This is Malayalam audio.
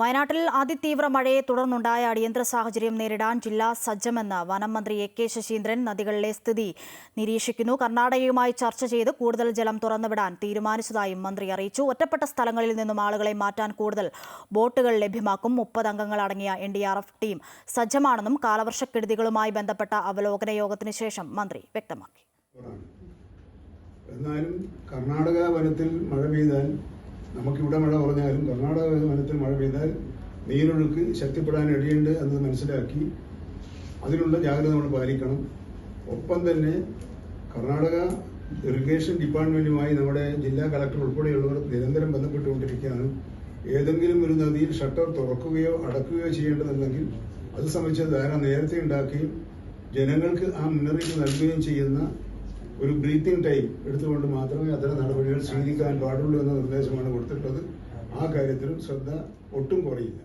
വയനാട്ടിൽ അതിതീവ്ര മഴയെ തുടർന്നുണ്ടായ അടിയന്തര സാഹചര്യം നേരിടാൻ ജില്ല സജ്ജമെന്ന് വനം മന്ത്രി എ കെ ശശീന്ദ്രൻ നദികളിലെ സ്ഥിതി നിരീക്ഷിക്കുന്നു. കർണാടകയുമായി ചർച്ച ചെയ്ത് കൂടുതൽ ജലം തുറന്നുവിടാൻ തീരുമാനിച്ചതായും മന്ത്രി അറിയിച്ചു. ഒറ്റപ്പെട്ട സ്ഥലങ്ങളിൽ നിന്നും ആളുകളെ മാറ്റാൻ കൂടുതൽ ബോട്ടുകൾ ലഭ്യമാക്കും. മുപ്പത് അംഗങ്ങൾ അടങ്ങിയ N D R F team സജ്ജമാണെന്നും കാലവർഷക്കെടുതികളുമായി ബന്ധപ്പെട്ട അവലോകന യോഗത്തിന് ശേഷം മന്ത്രി വ്യക്തമാക്കി. എന്നാലും കർണാടക വനത്തിൽ മഴ പെയ്താൽ നമുക്കിവിടെ മഴ കുറഞ്ഞാലും കർണാടക വനത്തിൽ മഴ പെയ്താൽ നീരൊഴുക്ക് ശക്തിപ്പെടാൻ ഇടയുണ്ട് എന്നത് മനസ്സിലാക്കി അതിനുള്ള ജാഗ്രത നമ്മൾ പാലിക്കണം. ഒപ്പം തന്നെ കർണാടക ഇറിഗേഷൻ ഡിപ്പാർട്ട്മെന്റുമായി നമ്മുടെ ജില്ലാ കളക്ടർ ഉൾപ്പെടെയുള്ളവർ നിരന്തരം ബന്ധപ്പെട്ടുകൊണ്ടിരിക്കുകയാണ്. ഏതെങ്കിലും ഒരു നദിയിൽ ഷട്ടർ തുറക്കുകയോ അടക്കുകയോ ചെയ്യേണ്ടതുണ്ടെങ്കിൽ അത് സംബന്ധിച്ച ധാരണ നേരത്തെ ഉണ്ടാക്കുകയും ജനങ്ങൾക്ക് ആ മുന്നറിയിപ്പ് നൽകുകയും ചെയ്യുന്ന ഒരു ബ്രീത്തിങ് ടൈം എടുത്തുകൊണ്ട് മാത്രമേ അത്തരം നടപടികൾ സ്വീകരിക്കാൻ പാടുള്ളൂ എന്ന നിർദ്ദേശമാണ് കൊടുത്തിട്ടുള്ളത്. ആ കാര്യത്തിലും ശ്രദ്ധ ഒട്ടും കുറയില്ല.